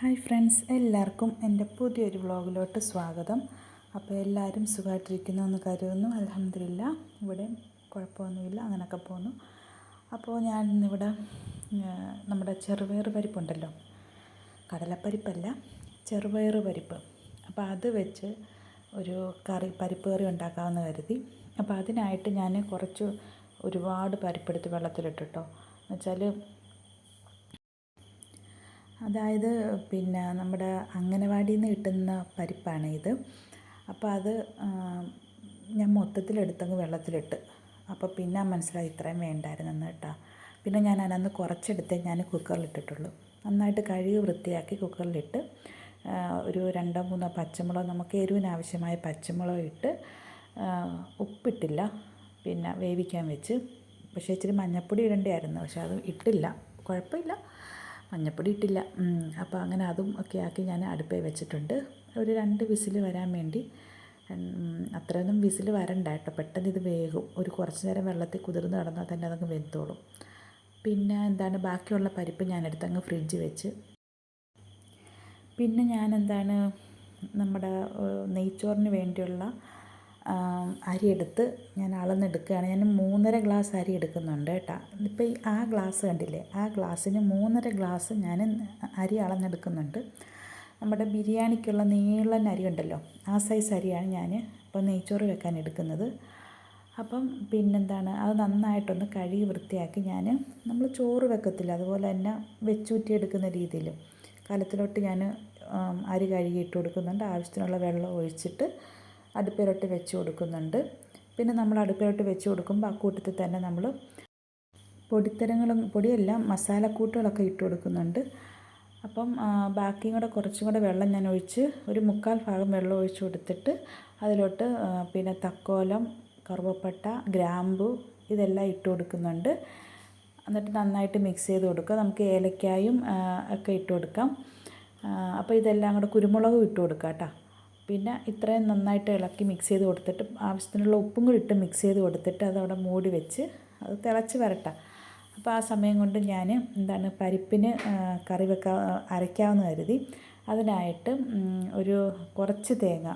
Hi friends എല്ലാവർക്കും എന്റെ പുതിയൊരു വ്ളോഗിലോട്ട് സ്വാഗതം. അപ്പോൾ എല്ലാവരും സുഖമായിട്ടിരിക്കുന്നു എന്ന് കരുതുന്നു. അലഹമില്ല ഇവിടെ കുഴപ്പമൊന്നുമില്ല അങ്ങനെയൊക്കെ പോകുന്നു. അപ്പോൾ ഞാൻ ഇന്നിവിടെ നമ്മുടെ ചെറുപയർ പരിപ്പുണ്ടല്ലോ കടലപ്പരിപ്പല്ല ചെറുപയർ പരിപ്പ്. അപ്പോൾ അത് വെച്ച് ഒരു കറി പരിപ്പ് കറി ഉണ്ടാക്കാമെന്ന് കരുതി. അപ്പോൾ അതിനായിട്ട് ഞാൻ കുറച്ച് ഒരുപാട് പരിപ്പെടുത്ത് വെള്ളത്തിലിട്ടിട്ടോ. എന്നുവെച്ചാൽ അതായത് പിന്നെ നമ്മുടെ അംഗനവാടിയിൽ നിന്ന് കിട്ടുന്ന പരിപ്പാണ് ഇത്. അപ്പോൾ അത് ഞാൻ മൊത്തത്തിലെടുത്തങ്ങ് വെള്ളത്തിലിട്ട്. അപ്പോൾ പിന്നെ മനസ്സിലായി ഇത്രയും വേണ്ടായിരുന്നെന്ന് കേട്ടോ. പിന്നെ ഞാൻ അതിനകത്ത് കുറച്ചെടുത്തേ ഞാൻ കുക്കറിലിട്ടിട്ടുള്ളൂ. നന്നായിട്ട് കഴുകി വൃത്തിയാക്കി കുക്കറിലിട്ട് ഒരു രണ്ടോ മൂന്നോ പച്ചമുളക് നമുക്ക് എരിവിന് ആവശ്യമായ പച്ചമുളക് ഇട്ട് ഉപ്പിട്ടില്ല. പിന്നെ വേവിക്കാൻ വെച്ച്. പക്ഷേ ഇച്ചിരി മഞ്ഞപ്പൊടി ഇടേണ്ടിയായിരുന്നു. പക്ഷേ അത് ഇട്ടില്ല. കുഴപ്പമില്ല. മഞ്ഞൾപ്പൊടി ഇട്ടില്ല. അപ്പോൾ അങ്ങനെ അതും ഒക്കെ ആക്കി ഞാൻ അടുപ്പേ വെച്ചിട്ടുണ്ട്. ഒരു രണ്ട് വിസിൽ വരാൻ വേണ്ടി അത്രയൊന്നും വിസിൽ വരണ്ട കേട്ടോ. പെട്ടെന്ന് ഇത് വേകും. ഒരു കുറച്ച് നേരം വെള്ളത്തിൽ കുതിർന്ന് കിടന്നാൽ തന്നെ അതങ്ങ് വെന്തോളും. പിന്നെ എന്താണ് ബാക്കിയുള്ള പരിപ്പ് ഞാൻ എടുത്തങ്ങ് ഫ്രിഡ്ജ് വെച്ച്. പിന്നെ ഞാൻ എന്താണ് നമ്മുടെ നെയ്ച്ചോറിന് വേണ്ടിയുള്ള അരി എടുത്ത് ഞാൻ അളന്നെടുക്കുകയാണ്. ഞാൻ മൂന്നര ഗ്ലാസ് അരി എടുക്കുന്നുണ്ട് കേട്ടോ. ഇപ്പോൾ ഈ ആ ഗ്ലാസ് കണ്ടില്ലേ? ആ ഗ്ലാസ്സിന് മൂന്നര ഗ്ലാസ് ഞാൻ അരി അളന്നെടുക്കുന്നുണ്ട്. നമ്മുടെ ബിരിയാണിക്കുള്ള നീളൻ അരി ഉണ്ടല്ലോ ആ സൈസ് അരിയാണ് ഞാൻ ഇപ്പോൾ നെയ്ച്ചോറ് വെക്കാൻ എടുക്കുന്നത്. അപ്പം പിന്നെന്താണ്? അത് നന്നായിട്ടൊന്ന് കഴുകി വൃത്തിയാക്കി ഞാൻ നമ്മൾ ചോറ് വെക്കത്തില്ല അതുപോലെ തന്നെ വെച്ചൂറ്റി എടുക്കുന്ന രീതിയിൽ കലത്തിലോട്ട് ഞാൻ അരി കഴുകി ഇട്ട് കൊടുക്കുന്നുണ്ട്. ആവശ്യത്തിനുള്ള വെള്ളം ഒഴിച്ചിട്ട് അടുപ്പിലോട്ട് വെച്ച് കൊടുക്കുന്നുണ്ട്. പിന്നെ നമ്മൾ അടുപ്പിലോട്ട് വെച്ച് കൊടുക്കുമ്പോൾ ആ കൂട്ടത്തിൽ തന്നെ നമ്മൾ പൊടിത്തരങ്ങളും പൊടിയല്ല മസാലക്കൂട്ടുകളൊക്കെ ഇട്ട് കൊടുക്കുന്നുണ്ട്. അപ്പം ബാക്കിയും കൂടെ കുറച്ചും കൂടെ വെള്ളം ഞാൻ ഒഴിച്ച് ഒരു മുക്കാൽ ഭാഗം വെള്ളം ഒഴിച്ച് കൊടുത്തിട്ട് അതിലോട്ട് പിന്നെ തക്കോലം കറുവപ്പട്ട ഗ്രാമ്പു ഇതെല്ലാം ഇട്ട് കൊടുക്കുന്നുണ്ട്. എന്നിട്ട് നന്നായിട്ട് മിക്സ് ചെയ്ത് കൊടുക്കുക. നമുക്ക് ഏലക്കായും ഒക്കെ ഇട്ട് കൊടുക്കാം. അപ്പോൾ ഇതെല്ലാം കൂടെ കുരുമുളകും ഇട്ട് കൊടുക്കാം കേട്ടോ. പിന്നെ ഇത്രയും നന്നായിട്ട് ഇളക്കി മിക്സ് ചെയ്ത് കൊടുത്തിട്ട് ആവശ്യത്തിനുള്ള ഉപ്പും കൂടി ഇട്ട് മിക്സ് ചെയ്ത് കൊടുത്തിട്ട് അതവിടെ മൂടി വെച്ച് അത് തിളച്ച് വരട്ടെ. അപ്പോൾ ആ സമയം കൊണ്ട് ഞാൻ എന്താണ് പരിപ്പിന് കറി വെക്കാ അരയ്ക്കാമെന്ന് കരുതി. അതിനായിട്ട് ഒരു കുറച്ച് തേങ്ങ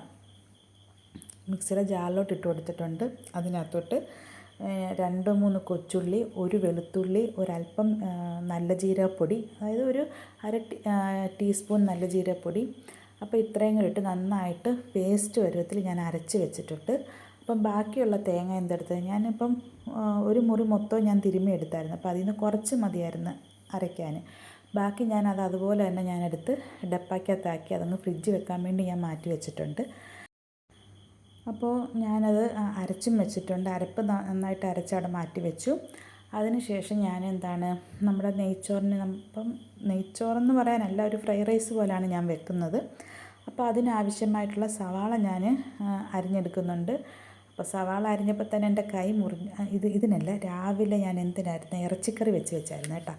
മിക്സിയുടെ ജാറിലോട്ട് ഇട്ട് കൊടുത്തിട്ടുണ്ട്. അതിനകത്തോട്ട് രണ്ട് മൂന്ന് കൊച്ചുള്ളി ഒരു വെളുത്തുള്ളി ഒരല്പം നല്ല ജീരകപ്പൊടി അതായത് ഒരു അര ടീസ്പൂൺ നല്ല ജീരകപ്പൊടി അപ്പോൾ ഇത്രയും കൂടി നന്നായിട്ട് പേസ്റ്റ് പരുവത്തിൽ ഞാൻ അരച്ച് വെച്ചിട്ടുണ്ട്. അപ്പം ബാക്കിയുള്ള തേങ്ങ എന്തെടുത്തത്? ഞാനിപ്പം ഒരു മുറി മൊത്തം ഞാൻ തിരുമ്മി എടുത്തായിരുന്നു. അപ്പോൾ അതിൽ നിന്ന് കുറച്ച് മതിയായിരുന്നു അരയ്ക്കാൻ. ബാക്കി ഞാൻ അത് അതുപോലെ തന്നെ ഞാനെടുത്ത് ഡപ്പാക്കകത്താക്കി അതങ്ങ് ഫ്രിഡ്ജ് വെക്കാൻ വേണ്ടി ഞാൻ മാറ്റി വെച്ചിട്ടുണ്ട്. അപ്പോൾ ഞാനത് അരച്ചും വെച്ചിട്ടുണ്ട്. അരപ്പ് നന്നായിട്ട് അരച്ച് അവിടെ മാറ്റി വെച്ചു. അതിനുശേഷം ഞാൻ എന്താണ് നമ്മുടെ നെയ്ച്ചോറിന് ഇപ്പം നെയ്ച്ചോറെന്ന് പറയാനല്ല ഒരു ഫ്രൈ റൈസ് പോലെയാണ് ഞാൻ വെക്കുന്നത്. അപ്പോൾ അതിനാവശ്യമായിട്ടുള്ള സവാള ഞാൻ അരിഞ്ഞെടുക്കുന്നുണ്ട്. അപ്പോൾ സവാള അരിഞ്ഞപ്പോൾ തന്നെ എന്റെ കൈ മുറിഞ്ഞ് ഇത് ഇതിനല്ല രാവിലെ ഞാൻ എന്തിനായിരുന്നു ഇറച്ചിക്കറി വെച്ച് വെച്ചായിരുന്നു കേട്ടോ.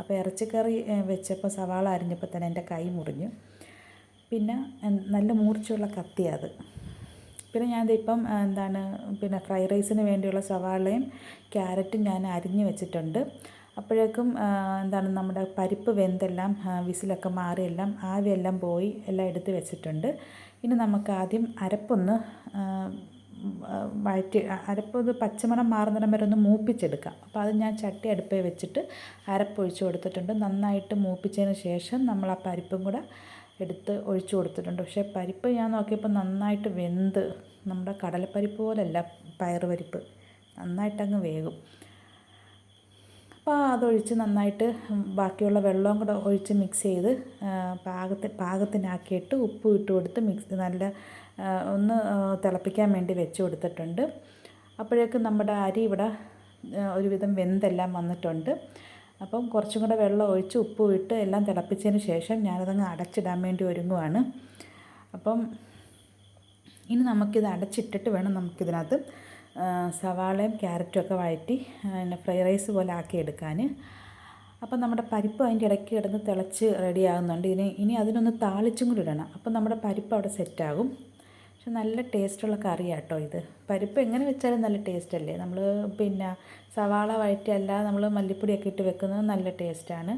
അപ്പോൾ ഇറച്ചിക്കറി വെച്ചപ്പോൾ സവാള അരിഞ്ഞപ്പോൾ തന്നെ എന്റെ കൈ മുറിഞ്ഞു. പിന്നെ നല്ല മൂർച്ചയുള്ള കത്തി അത്. പിന്നെ ഞാനിതിപ്പം എന്താണ് പിന്നെ ഫ്രൈഡ് റൈസിന് വേണ്ടിയുള്ള സവാളയും ക്യാരറ്റും ഞാൻ അരിഞ്ഞ് വെച്ചിട്ടുണ്ട്. അപ്പോഴേക്കും എന്താണ് നമ്മുടെ പരിപ്പ് വെന്തെല്ലാം വിസിലൊക്കെ മാറി എല്ലാം ആവിയെല്ലാം പോയി എല്ലാം എടുത്ത് വെച്ചിട്ടുണ്ട്. ഇനി നമുക്ക് ആദ്യം അരപ്പൊന്ന് വഴറ്റി അരപ്പ് ഒന്ന് പച്ചമണം മാറുന്നിടം വരെ ഒന്ന് മൂപ്പിച്ചെടുക്കാം. അപ്പോൾ അത് ഞാൻ ചട്ടി അടുപ്പേ വെച്ചിട്ട് അരപ്പൊഴിച്ച് കൊടുത്തിട്ടുണ്ട്. നന്നായിട്ട് മൂപ്പിച്ചതിന് ശേഷം നമ്മൾ ആ പരിപ്പും കൂടെ എടുത്ത് ഒഴിച്ചു കൊടുത്തിട്ടുണ്ട്. പക്ഷേ പരിപ്പ് ഞാൻ നോക്കിയപ്പോൾ നന്നായിട്ട് വെന്ത് നമ്മുടെ കടലപ്പരിപ്പ് പോലല്ല പയറുപരിപ്പ് നന്നായിട്ടങ്ങ് വേകും. അപ്പോൾ അതൊഴിച്ച് നന്നായിട്ട് ബാക്കിയുള്ള വെള്ളവും കൂടെ ഒഴിച്ച് മിക്സ് ചെയ്ത് പാകത്തിന് പാകത്തിനാക്കിയിട്ട് ഉപ്പ് ഇട്ട് കൊടുത്ത് മിക്സ് നല്ല ഒന്ന് തിളപ്പിക്കാൻ വേണ്ടി വെച്ച് കൊടുത്തിട്ടുണ്ട്. അപ്പോഴേക്കും നമ്മുടെ അരി ഇവിടെ ഒരുവിധം വെന്തെല്ലാം വന്നിട്ടുണ്ട്. അപ്പം കുറച്ചും കൂടെ വെള്ളം ഒഴിച്ച് ഉപ്പ് ഇട്ട് എല്ലാം തിളപ്പിച്ചതിന് ശേഷം ഞാനതങ്ങ് അടച്ചിടാൻ വേണ്ടി ഒരുങ്ങുവാണ്. അപ്പം ഇനി നമുക്കിത് അടച്ചിട്ടിട്ട് വേണം നമുക്കിതിനകത്ത് സവാളയും ക്യാരറ്റും ഒക്കെ വഴറ്റി പിന്നെ ഫ്രൈഡ് റൈസ് പോലെ ആക്കി എടുക്കാൻ അപ്പം നമ്മുടെ പരിപ്പ് അതിന്റെ ഇടയ്ക്ക് കിടന്ന് തിളച്ച് റെഡിയാകുന്നുണ്ട് ഇനി ഇനി അതിനൊന്ന് താളിച്ചും കൂടി ഇടണം. അപ്പം നമ്മുടെ പരിപ്പ് അവിടെ സെറ്റാകും പക്ഷെ നല്ല ടേസ്റ്റുള്ള കറിയാണ് കേട്ടോ ഇത്. പരിപ്പ് എങ്ങനെ വെച്ചാലും നല്ല ടേസ്റ്റ് അല്ലേ? നമ്മൾ പിന്നെ സവാള വഴറ്റി അല്ലാതെ നമ്മൾ മല്ലിപ്പൊടിയൊക്കെ ഇട്ട് വെക്കുന്നത് നല്ല ടേസ്റ്റാണ്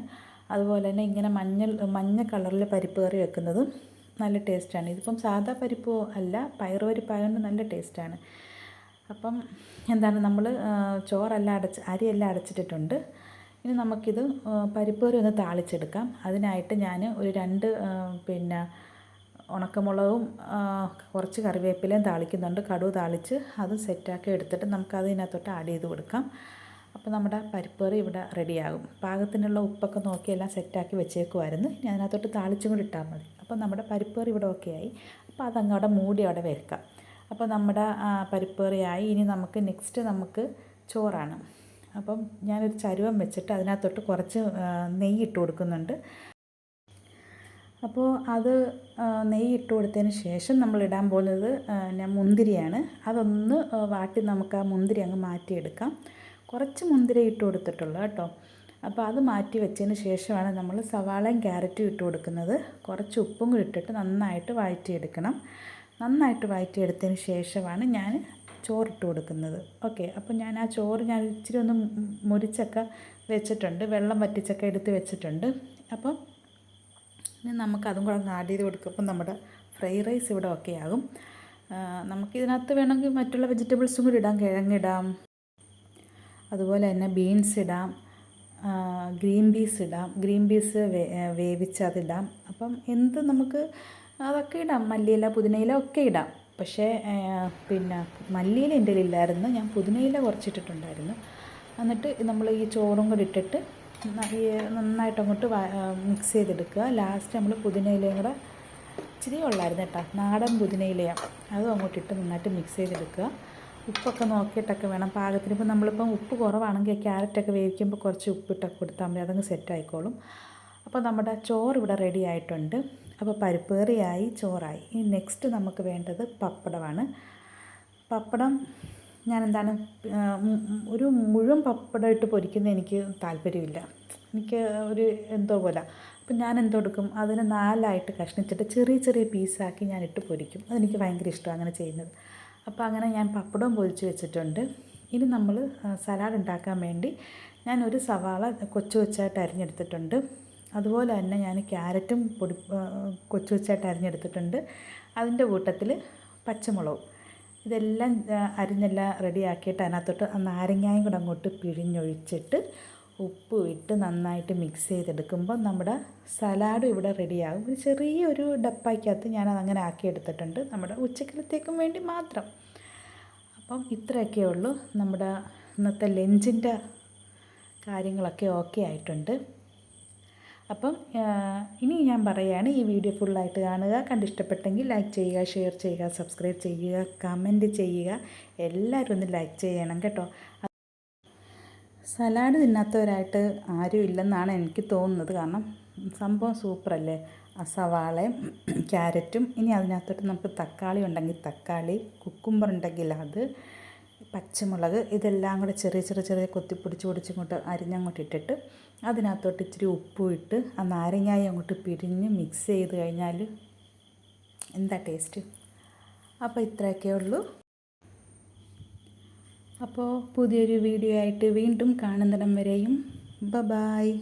അതുപോലെ തന്നെ ഇങ്ങനെ മഞ്ഞൾ മഞ്ഞ കളറിൽ പരിപ്പ് കറി വെക്കുന്നതും നല്ല ടേസ്റ്റാണ് ഇതിപ്പം സാധാ പരിപ്പോ അല്ല പയറുപരിപ്പായതുകൊണ്ട് നല്ല ടേസ്റ്റാണ് അപ്പം എന്താണ് നമ്മൾ ചോറെല്ലാം അടച്ച് അരിയെല്ലാം അടച്ചിട്ടിട്ടുണ്ട്. ഇനി നമുക്കിത് പരിപ്പ് കറി ഒന്ന് താളിച്ചെടുക്കാം. അതിനായിട്ട് ഞാൻ ഒരു രണ്ട് പിന്നെ ഉണക്കമുളകും കുറച്ച് കറിവേപ്പിലയും താളിക്കുന്നുണ്ട്. കടുവ് താളിച്ച് അത് സെറ്റാക്കി എടുത്തിട്ട് നമുക്ക് അതിനകത്തോട്ട് ആഡ് ചെയ്ത് കൊടുക്കാം. അപ്പോൾ നമ്മുടെ പരിപ്പ് കറി ഇവിടെ റെഡിയാകും. പാകത്തിനുള്ള ഉപ്പൊക്കെ നോക്കി എല്ലാം സെറ്റാക്കി വെച്ചേക്കുമായിരുന്നു ഇനി അതിനകത്തോട്ട് താളിച്ചും കൂടി ഇട്ടാൽ മതി. അപ്പോൾ നമ്മുടെ പരിപ്പ് കറി ഇവിടെ ഓക്കെ ആയി അപ്പോൾ അതങ്ങോട്ട് മൂടി അവിടെ വെക്കാം. അപ്പോൾ നമ്മുടെ പരിപ്പ് കറിയായി ഇനി നമുക്ക് നെക്സ്റ്റ് നമുക്ക് ചോറാണ്. അപ്പം ഞാനൊരു ചരുവം വെച്ചിട്ട് അതിനകത്തോട്ട് കുറച്ച് നെയ്യ് ഇട്ട് കൊടുക്കുന്നുണ്ട്. അപ്പോൾ അത് നെയ്യ് ഇട്ട് കൊടുത്തതിന് ശേഷം നമ്മൾ ഇടാൻ പോകുന്നത് ഞാൻ മുന്തിരിയാണ്. അതൊന്ന് വാട്ടി നമുക്ക് ആ മുന്തിരി അങ്ങ് മാറ്റിയെടുക്കാം. കുറച്ച് മുന്തിരി ഇട്ട് കൊടുത്തിട്ടുള്ളൂ കേട്ടോ. അപ്പോൾ അത് മാറ്റി വെച്ചതിന് ശേഷമാണ് നമ്മൾ സവാളയും ക്യാരറ്റും ഇട്ട് കൊടുക്കുന്നത്. കുറച്ച് ഉപ്പും കൂടി ഇട്ടിട്ട് നന്നായിട്ട് വഴറ്റിയെടുക്കണം. നന്നായിട്ട് വഴറ്റിയെടുത്തതിന് ശേഷമാണ് ഞാൻ ചോറിട്ട് കൊടുക്കുന്നത്. ഓക്കെ അപ്പോൾ ഞാൻ ആ ചോറ് ഞാൻ ഇച്ചിരി ഒന്ന് മുരിച്ചൊക്കെ വെച്ചിട്ടുണ്ട്. വെള്ളം വറ്റിച്ചൊക്കെ എടുത്ത് വെച്ചിട്ടുണ്ട്. അപ്പം ഇനി നമുക്കതും കൂടെ ആഡ് ചെയ്ത് കൊടുക്കുമ്പോൾ നമ്മുടെ ഫ്രൈ റൈസ് ഇവിടെ ഓക്കെ ആകും. നമുക്കിതിനകത്ത് വേണമെങ്കിൽ മറ്റുള്ള വെജിറ്റബിൾസും കൂടി ഇടാം. കിഴങ്ങിടാം അതുപോലെ തന്നെ ബീൻസ് ഇടാം. ഗ്രീൻ പീസ് ഇടാം. ഗ്രീൻ പീസ് വേവിച്ചതിടാം അപ്പം എന്ത് നമുക്ക് അതൊക്കെ ഇടാം. മല്ലിയില പുതിനയില ഒക്കെ ഇടാം. പക്ഷേ പിന്നെ മല്ലിയില എന്റെ ഇല്ലായിരുന്നു. ഞാൻ പുതിനയില കുറച്ചിട്ടിട്ടുണ്ടായിരുന്നു. എന്നിട്ട് നമ്മൾ ഈ ചോറും കൂടി ഇട്ടിട്ട് നന്നായിട്ട് അങ്ങോട്ട് മിക്സ് ചെയ്തെടുക്കുക. ലാസ്റ്റ് നമ്മൾ പുതിനയിലയും കൂടെ ഇച്ചിരി ഉള്ളായിരുന്നു കേട്ടോ. നാടൻ പുതിനയിലയാണ് അതും അങ്ങോട്ട് ഇട്ട് നന്നായിട്ട് മിക്സ് ചെയ്തെടുക്കുക. ഉപ്പൊക്കെ നോക്കിയിട്ടൊക്കെ വേണം. പാകത്തിന് ഇപ്പോൾ നമ്മളിപ്പം ഉപ്പ് കുറവാണെങ്കിൽ ക്യാരറ്റൊക്കെ വേവിക്കുമ്പോൾ കുറച്ച് ഉപ്പിട്ടൊക്കെ കൊടുത്താൽ മതി. അതങ്ങ് സെറ്റ് ആയിക്കോളും. അപ്പോൾ നമ്മുടെ ചോറ് ഇവിടെ റെഡി ആയിട്ടുണ്ട്. അപ്പോൾ പരിപ്പ് കറിയായി ചോറായി. ഇനി നെക്സ്റ്റ് നമുക്ക് വേണ്ടത് പപ്പടമാണ്. പപ്പടം ഞാൻ എന്താണ് ഒരു മുഴുവൻ പപ്പടം ഇട്ട് പൊരിക്കുന്ന എനിക്ക് താല്പര്യമില്ല. എനിക്ക് ഒരു എന്തോ പോലെ. അപ്പം ഞാൻ എന്തെടുക്കും അതിനെ നാലായിട്ട് കഷ്ണിച്ചിട്ട് ചെറിയ ചെറിയ പീസാക്കി ഞാൻ ഇട്ട് പൊരിക്കും. അതെനിക്ക് ഭയങ്കര ഇഷ്ടമാണ് അങ്ങനെ ചെയ്യുന്നത്. അപ്പോൾ അങ്ങനെ ഞാൻ പപ്പടവും പൊരിച്ച് വെച്ചിട്ടുണ്ട്. ഇനി നമ്മൾ സലാഡ് ഉണ്ടാക്കാൻ വേണ്ടി ഞാൻ ഒരു സവാള കൊച്ചു കൊച്ചായിട്ട് അരിഞ്ഞെടുത്തിട്ടുണ്ട്. അതുപോലെ തന്നെ ഞാൻ ക്യാരറ്റും പൊടി കൊച്ചു കൊച്ചായിട്ട് അരിഞ്ഞെടുത്തിട്ടുണ്ട്. അതിന്റെ കൂട്ടത്തിൽ പച്ചമുളകും. ഇതെല്ലാം അരിഞ്ഞെല്ലാം റെഡിയാക്കിയിട്ട് അതിനകത്തോട്ട് നാരങ്ങായും കൂടെ അങ്ങോട്ട് പിഴിഞ്ഞൊഴിച്ചിട്ട് ഉപ്പ് ഇട്ട് നന്നായിട്ട് മിക്സ് ചെയ്തെടുക്കുമ്പോൾ നമ്മുടെ സലാഡ് ഇവിടെ റെഡിയാകും. ഒരു ചെറിയൊരു ഡപ്പാക്കകത്ത് ഞാനത് അങ്ങനെ ആക്കി എടുത്തിട്ടുണ്ട് നമ്മുടെ ഉച്ചക്കലത്തേക്കും വേണ്ടി മാത്രം. അപ്പം ഇത്രയൊക്കെ ഉള്ളൂ. നമ്മുടെ ഇന്നത്തെ ലഞ്ചിന്റെ കാര്യങ്ങളൊക്കെ ഓക്കെ ആയിട്ടുണ്ട്. അപ്പം ഇനി ഞാൻ പറയുകയാണ് ഈ വീഡിയോ ഫുള്ളായിട്ട് കാണുക. കണ്ടിഷ്ടപ്പെട്ടെങ്കിൽ ലൈക്ക് ചെയ്യുക ഷെയർ ചെയ്യുക സബ്സ്ക്രൈബ് ചെയ്യുക കമന്റ് ചെയ്യുക. എല്ലാവരും ഒന്ന് ലൈക്ക് ചെയ്യണം കേട്ടോ. സലാഡ് തിന്നാത്തവരായിട്ട് ആരും ഇല്ലെന്നാണ് എനിക്ക് തോന്നുന്നത്. കാരണം സംഭവം സൂപ്പറല്ലേ സവാളയും ക്യാരറ്റും ഇനി അതിനകത്തോട്ട് നമുക്ക് തക്കാളി ഉണ്ടെങ്കിൽ തക്കാളി കുക്കുംബർ ഉണ്ടെങ്കിൽ അത്. പച്ചമുളക് ഇതെല്ലാം കൂടെ ചെറിയ ചെറിയ ചെറിയ കൊത്തി പൊടിച്ച് പൊടിച്ചിങ്ങോട്ട് അരിഞ്ഞങ്ങോട്ട് ഇട്ടിട്ട് അതിനകത്തോട്ട് ഇച്ചിരി ഉപ്പും ഇട്ട് ആ നാരങ്ങായി അങ്ങോട്ട് പിരിഞ്ഞ് മിക്സ് ചെയ്ത് കഴിഞ്ഞാൽ എന്താ ടേസ്റ്റ് അപ്പോൾ ഇത്രയൊക്കെ ഉള്ളൂ. അപ്പോൾ പുതിയൊരു വീഡിയോ ആയിട്ട് വീണ്ടും കാണുന്നിടം വരെയും. ബ ബായ്